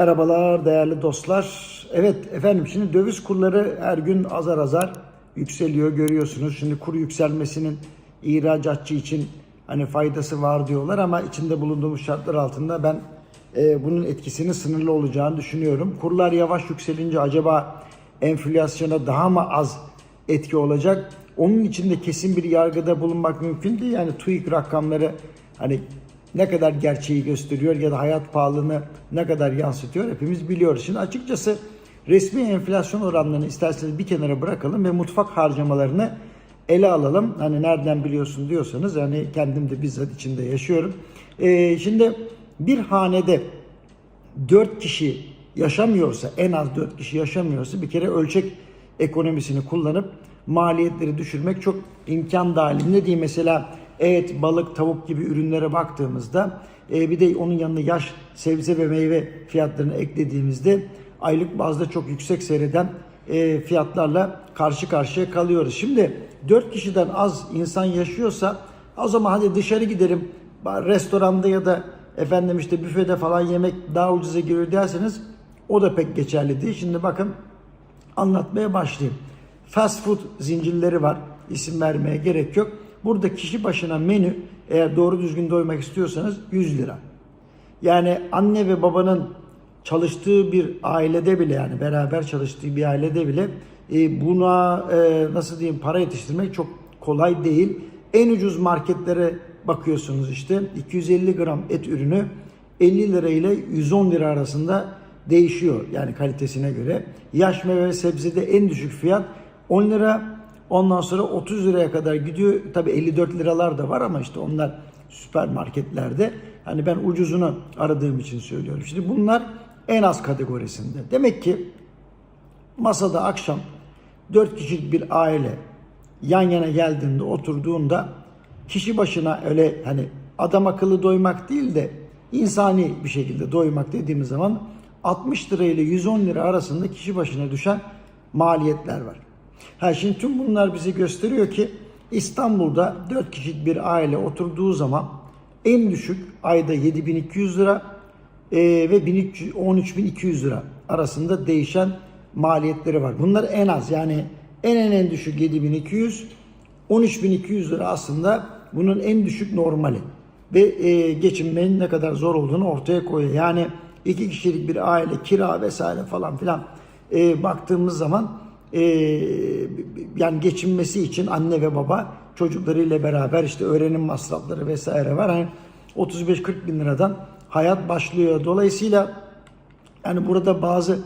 Merhabalar değerli dostlar. Evet efendim şimdi döviz kurları her gün azar azar yükseliyor görüyorsunuz. Şimdi kur yükselmesinin ihracatçı için hani faydası var diyorlar ama içinde bulunduğumuz şartlar altında ben e, bunun etkisinin sınırlı olacağını düşünüyorum. Kurlar yavaş yükselince acaba enflasyona daha mı az etki olacak? Onun için de kesin bir yargıda bulunmak mümkün değil. Yani TÜİK rakamları hani ne kadar gerçeği gösteriyor ya da hayat pahalılığını ne kadar yansıtıyor hepimiz biliyoruz. Şimdi açıkçası resmi enflasyon oranlarını isterseniz bir kenara bırakalım ve mutfak harcamalarını ele alalım. Hani nereden biliyorsun diyorsanız hani kendim de bizzat içinde yaşıyorum. Ee, şimdi bir hanede 4 kişi yaşamıyorsa en az 4 kişi yaşamıyorsa bir kere ölçek ekonomisini kullanıp maliyetleri düşürmek çok imkan dahilinde diyeyim mesela et, balık, tavuk gibi ürünlere baktığımızda e, bir de onun yanına yaş, sebze ve meyve fiyatlarını eklediğimizde aylık bazda çok yüksek seyreden e, fiyatlarla karşı karşıya kalıyoruz. Şimdi 4 kişiden az insan yaşıyorsa o zaman hadi dışarı gidelim restoranda ya da efendim işte büfede falan yemek daha ucuza geliyor derseniz o da pek geçerli değil. Şimdi bakın anlatmaya başlayayım. Fast food zincirleri var. İsim vermeye gerek yok. Burada kişi başına menü eğer doğru düzgün doymak istiyorsanız 100 lira. Yani anne ve babanın çalıştığı bir ailede bile yani beraber çalıştığı bir ailede bile e, buna e, nasıl diyeyim para yetiştirmek çok kolay değil. En ucuz marketlere bakıyorsunuz işte 250 gram et ürünü 50 lira ile 110 lira arasında değişiyor yani kalitesine göre. Yaş meyve ve sebzede en düşük fiyat 10 lira ondan sonra 30 liraya kadar gidiyor. Tabi 54 liralar da var ama işte onlar süpermarketlerde. Hani ben ucuzunu aradığım için söylüyorum. Şimdi bunlar en az kategorisinde. Demek ki masada akşam 4 kişilik bir aile yan yana geldiğinde oturduğunda kişi başına öyle hani adam akıllı doymak değil de insani bir şekilde doymak dediğimiz zaman 60 lira ile 110 lira arasında kişi başına düşen maliyetler var. Ha şimdi tüm bunlar bize gösteriyor ki İstanbul'da 4 kişilik bir aile oturduğu zaman en düşük ayda 7200 lira e, ve 13200 lira arasında değişen maliyetleri var. Bunlar en az yani en en en düşük 7200 13200 lira aslında bunun en düşük normali ve e, geçinmenin ne kadar zor olduğunu ortaya koyuyor. Yani iki kişilik bir aile kira vesaire falan filan e, baktığımız zaman e, yani geçinmesi için anne ve baba çocuklarıyla beraber işte öğrenim masrafları vesaire var. Yani 35-40 bin liradan hayat başlıyor. Dolayısıyla yani burada bazı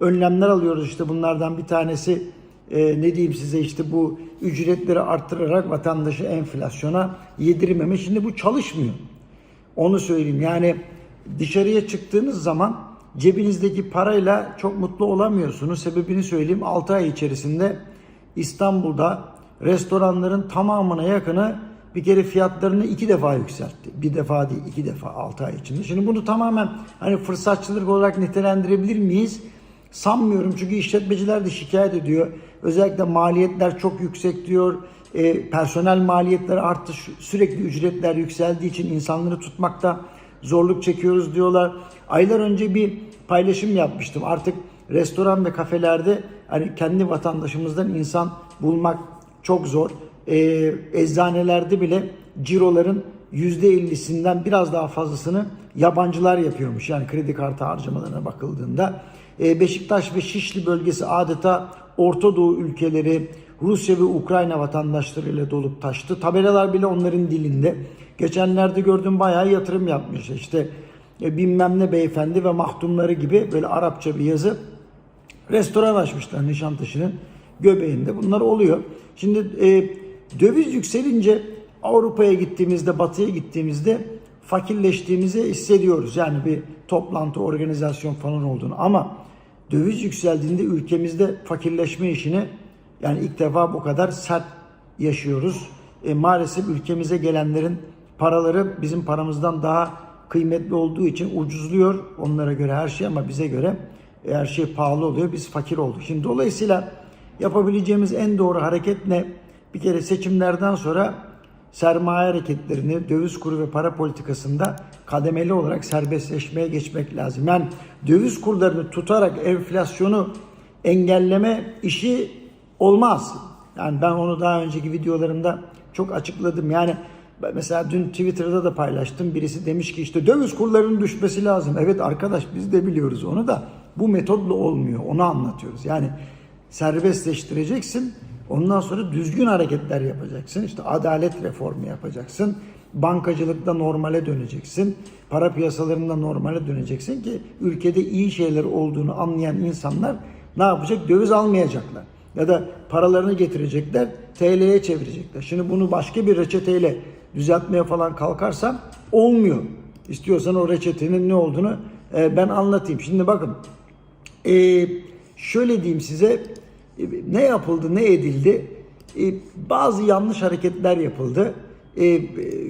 önlemler alıyoruz. İşte bunlardan bir tanesi e, ne diyeyim size işte bu ücretleri arttırarak vatandaşı enflasyona yedirmeme. Şimdi bu çalışmıyor. Onu söyleyeyim. Yani dışarıya çıktığınız zaman cebinizdeki parayla çok mutlu olamıyorsunuz. Sebebini söyleyeyim. 6 ay içerisinde İstanbul'da restoranların tamamına yakını bir kere fiyatlarını iki defa yükseltti. Bir defa değil iki defa 6 ay içinde. Şimdi bunu tamamen hani fırsatçılık olarak nitelendirebilir miyiz? Sanmıyorum çünkü işletmeciler de şikayet ediyor. Özellikle maliyetler çok yüksek diyor. E, personel maliyetleri arttı. Sürekli ücretler yükseldiği için insanları tutmakta zorluk çekiyoruz diyorlar. Aylar önce bir paylaşım yapmıştım. Artık restoran ve kafelerde hani kendi vatandaşımızdan insan bulmak çok zor. Ee, eczanelerde bile ciroların %50'sinden biraz daha fazlasını yabancılar yapıyormuş. Yani kredi kartı harcamalarına bakıldığında. Ee, Beşiktaş ve Şişli bölgesi adeta Orta Doğu ülkeleri, Rusya ve Ukrayna vatandaşlarıyla dolup taştı. Tabelalar bile onların dilinde. Geçenlerde gördüm bayağı yatırım yapmış. İşte e, bilmem ne beyefendi ve mahtumları gibi böyle Arapça bir yazı restoran açmışlar Nişantaşı'nın göbeğinde. Bunlar oluyor. Şimdi e, döviz yükselince Avrupa'ya gittiğimizde, Batı'ya gittiğimizde fakirleştiğimizi hissediyoruz. Yani bir toplantı, organizasyon falan olduğunu. Ama döviz yükseldiğinde ülkemizde fakirleşme işini yani ilk defa bu kadar sert yaşıyoruz. E, maalesef ülkemize gelenlerin paraları bizim paramızdan daha kıymetli olduğu için ucuzluyor onlara göre her şey ama bize göre her şey pahalı oluyor. Biz fakir olduk. Şimdi dolayısıyla yapabileceğimiz en doğru hareket ne? Bir kere seçimlerden sonra sermaye hareketlerini döviz kuru ve para politikasında kademeli olarak serbestleşmeye geçmek lazım. Yani döviz kurlarını tutarak enflasyonu engelleme işi olmaz. Yani ben onu daha önceki videolarımda çok açıkladım. Yani mesela dün Twitter'da da paylaştım. Birisi demiş ki işte döviz kurlarının düşmesi lazım. Evet arkadaş biz de biliyoruz onu da bu metodla olmuyor. Onu anlatıyoruz. Yani serbestleştireceksin. Ondan sonra düzgün hareketler yapacaksın. İşte adalet reformu yapacaksın. Bankacılıkta normale döneceksin. Para piyasalarında normale döneceksin ki ülkede iyi şeyler olduğunu anlayan insanlar ne yapacak? Döviz almayacaklar. Ya da paralarını getirecekler, TL'ye çevirecekler. Şimdi bunu başka bir reçeteyle düzeltmeye falan kalkarsam olmuyor. İstiyorsan o reçetenin ne olduğunu e, ben anlatayım. Şimdi bakın e, şöyle diyeyim size e, ne yapıldı ne edildi E, bazı yanlış hareketler yapıldı. E,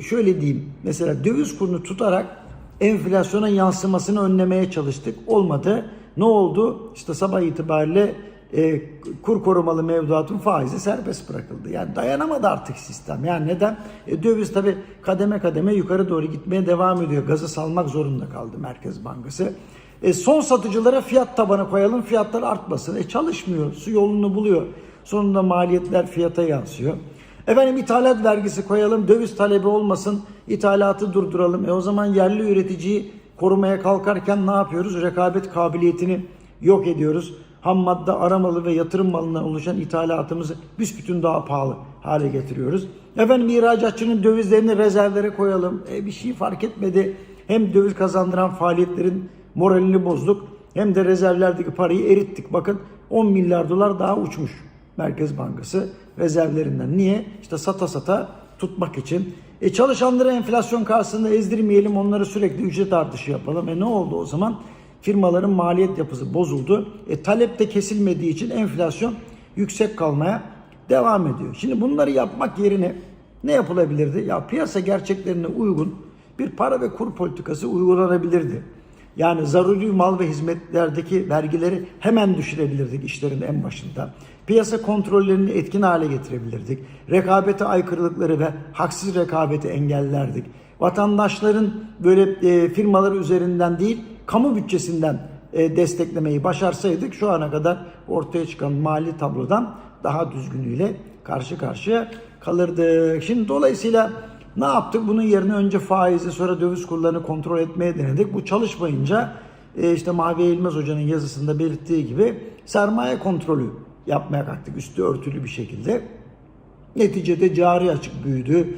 şöyle diyeyim mesela döviz kurunu tutarak enflasyona yansımasını önlemeye çalıştık. Olmadı. Ne oldu? İşte sabah itibariyle e, kur korumalı mevduatın faizi serbest bırakıldı. Yani dayanamadı artık sistem. Yani neden? E, döviz tabi kademe kademe yukarı doğru gitmeye devam ediyor. Gazı salmak zorunda kaldı Merkez Bankası. E, son satıcılara fiyat tabanı koyalım, fiyatlar artmasın. E, çalışmıyor, su yolunu buluyor. Sonunda maliyetler fiyata yansıyor. Efendim ithalat vergisi koyalım, döviz talebi olmasın, ithalatı durduralım. E o zaman yerli üreticiyi korumaya kalkarken ne yapıyoruz? Rekabet kabiliyetini yok ediyoruz. Ham madde aramalı ve yatırım malından oluşan ithalatımızı büsbütün daha pahalı hale getiriyoruz. Efendim ihracatçının dövizlerini rezervlere koyalım. E bir şey fark etmedi. Hem döviz kazandıran faaliyetlerin moralini bozduk hem de rezervlerdeki parayı erittik. Bakın 10 milyar dolar daha uçmuş Merkez Bankası rezervlerinden. Niye? İşte sata sata tutmak için. E çalışanları enflasyon karşısında ezdirmeyelim, onları sürekli ücret artışı yapalım. E ne oldu o zaman? Firmaların maliyet yapısı bozuldu. E talep de kesilmediği için enflasyon yüksek kalmaya devam ediyor. Şimdi bunları yapmak yerine ne yapılabilirdi? Ya piyasa gerçeklerine uygun bir para ve kur politikası uygulanabilirdi. Yani zaruri mal ve hizmetlerdeki vergileri hemen düşürebilirdik işlerin en başında. Piyasa kontrollerini etkin hale getirebilirdik. Rekabete aykırılıkları ve haksız rekabeti engellerdik. Vatandaşların böyle e, firmaları üzerinden değil, kamu bütçesinden e, desteklemeyi başarsaydık şu ana kadar ortaya çıkan mali tablodan daha düzgünüyle karşı karşıya kalırdık. Şimdi dolayısıyla ne yaptık? Bunun yerine önce faizi sonra döviz kurlarını kontrol etmeye denedik. Bu çalışmayınca e, işte Mavi Eğilmez Hoca'nın yazısında belirttiği gibi sermaye kontrolü yapmaya kalktık üstü örtülü bir şekilde. Neticede cari açık büyüdü,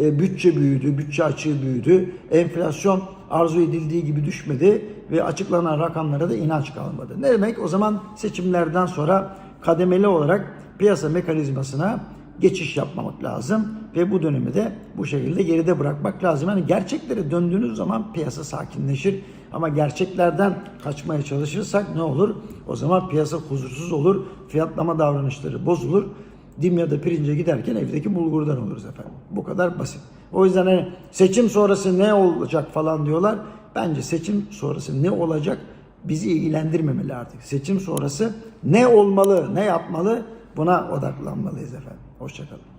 e, bütçe büyüdü, bütçe açığı büyüdü. Enflasyon arzu edildiği gibi düşmedi ve açıklanan rakamlara da inanç kalmadı. Ne demek? O zaman seçimlerden sonra kademeli olarak piyasa mekanizmasına geçiş yapmamak lazım ve bu dönemi de bu şekilde geride bırakmak lazım. Yani gerçeklere döndüğünüz zaman piyasa sakinleşir ama gerçeklerden kaçmaya çalışırsak ne olur? O zaman piyasa huzursuz olur, fiyatlama davranışları bozulur. Dim ya da pirince giderken evdeki bulgurdan oluruz efendim. Bu kadar basit. O yüzden hani seçim sonrası ne olacak falan diyorlar. Bence seçim sonrası ne olacak bizi ilgilendirmemeli artık. Seçim sonrası ne olmalı, ne yapmalı buna odaklanmalıyız efendim. Hoşçakalın.